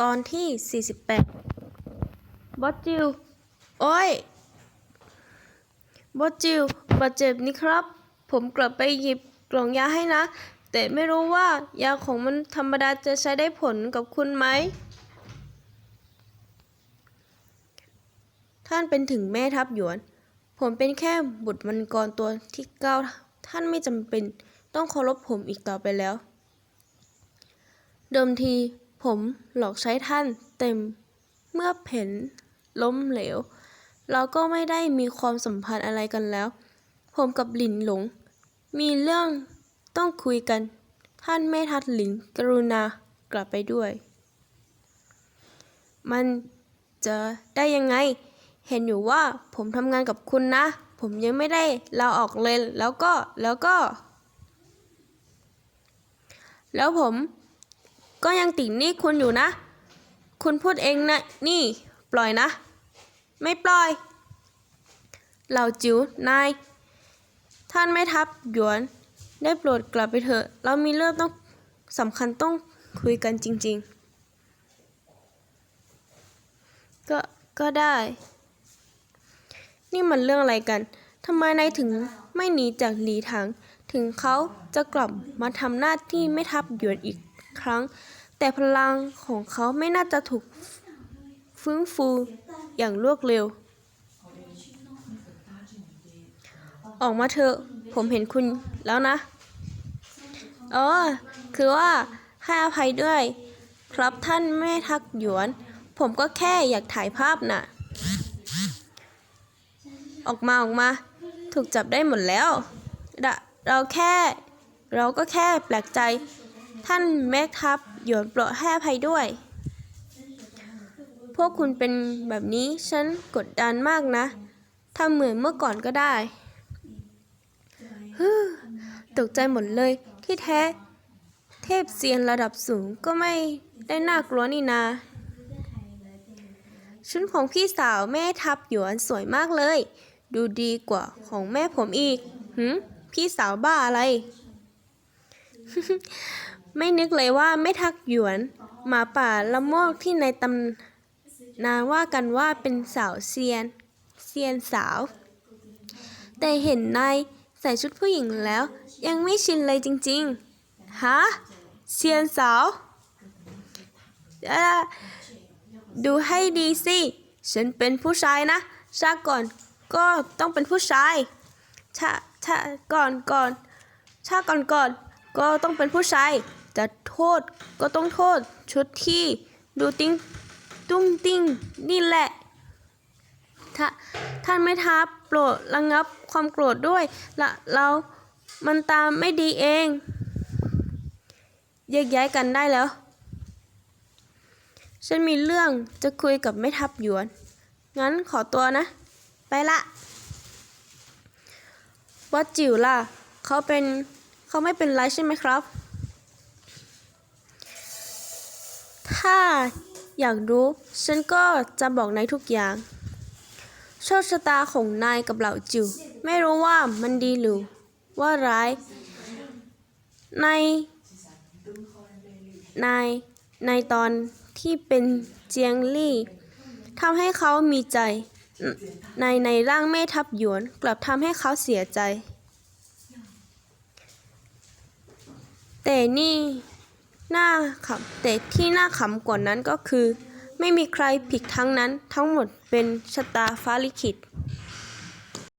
ตอนที่ 48 บอสจิว โอ้ย บอสจิวบาดเจ็บนี่ครับ ผมกลับไปหยิบกล่องยาให้นะ แต่ไม่รู้ว่ายาของมันธรรมดาจะใช้ได้ผลกับคุณไหม ท่านเป็นถึงแม่ทัพหยวน ผมเป็นแค่บุตรมังกรตัวที่เก้าท่านไม่จำเป็นต้องเคารพผมอีกต่อไปแล้ว เดิมที ผมหลอกใช้ท่านเต็ม เมื่อเห็นล้มเหลว เราก็ไม่ได้มีความสัมพันธ์อะไรกันแล้ว ผมกับหลินหลง มีเรื่องต้องคุยกัน ท่านแม่ทัดหลินกรุณากลับไปด้วย มันจะได้ยังไง เห็นอยู่ว่าผมทำงานกับคุณนะ ผมยังไม่ได้ลาออกเลยแล้วก็แล้วก็ แล้วผม ก็ยังติดหนี้คุณอยู่นะ คุณพูดเองนะ นี่ ปล่อยนะ ไม่ปล่อย เหล่าจิ๋วนาย ท่านไม่ทับหยวน ได้โปรดกลับไปเถอะ เรามีเรื่องต้องสำคัญต้องคุยกันจริง ๆ ก็ ก็ได้ นี่มันเรื่องอะไรกัน ทำไมนายถึงไม่หนีจากหลีถัง ถึงเขาจะกลับมาทำหน้าที่ไม่ทับหยวนอีกครั้ง แต่พลังของเขาไม่น่าจะถูกฟื้นฟูอย่างรวดเร็ว ออกมาเถอะ ผมเห็นคุณแล้วนะเออคือว่าให้อภัยด้วย ครับท่านแม่ทักหยวน ผมก็แค่อยากถ่ายภาพน่ะ ออกมาออกมา ถูกจับได้หมดแล้ว เราแค่ เราก็แค่แปลกใจ ท่านแม่ทัพหยวนโปรดให้อภัยด้วย พวกคุณเป็นแบบนี้ฉันกดดันมากนะทำเหมือนเมื่อก่อนก็ได้ฮึตกใจหมดเลยที่แท้ เทพเซียนระดับสูงก็ไม่ได้น่ากลัวนี่นาชุดของพี่สาวแม่ทับหยวนสวยมากเลย ดูดีกว่าของแม่ผมอีกหืมพี่สาวบ้าอะไร ไม่นึกเลยว่าแม่ทักหยวน หมาป่าละโมกที่ในตำนานว่ากันว่าเป็นสาวเซียน เซียนสาว แต่เห็นนายใส่ชุดผู้หญิงแล้ว ยังไม่ชินเลยจริงๆฮะเซียนสาวดูให้ดีสิ ฉันเป็นผู้ชายนะชาก่อนก็ต้องเป็นผู้ชายชาชาก่อนก่อนชาก่อนก่อน ก็ต้องเป็นผู้ชายจะโทษก็ต้องโทษชุดที่ดูติ้งตุ้งติ้งนี่แหละถ้าท่านไม่ท้าโปรดระงับความโกรธด้วยละเรามันตามไม่ดีเองแยกย้ายกันได้แล้ว ฉันมีเรื่องจะคุยกับแม่ทัพหยวน งั้นขอตัวนะ ไปละ วัดจิ๋วล่ะ เขาเป็น เขาไม่เป็นไรใช่ไหมครับ ถ้าอยากรู้ ฉันก็จะบอกนายทุกอย่าง โชคชะตาของนายกับเหล่าจิ๋วไม่รู้ว่ามันดีหรือว่าร้าย ใน ใน ในตอนที่เป็นเจียงลี่ทำให้เขามีใจ ในในร่างแม่ทัพหยวน กลับทำให้เขาเสียใจ แต่นี่น่าขำแต่ที่น่าขำกว่านั้นก็คือ ไม่มีใครผิดทั้งนั้นทั้งหมดเป็นชะตาฟ้าลิขิต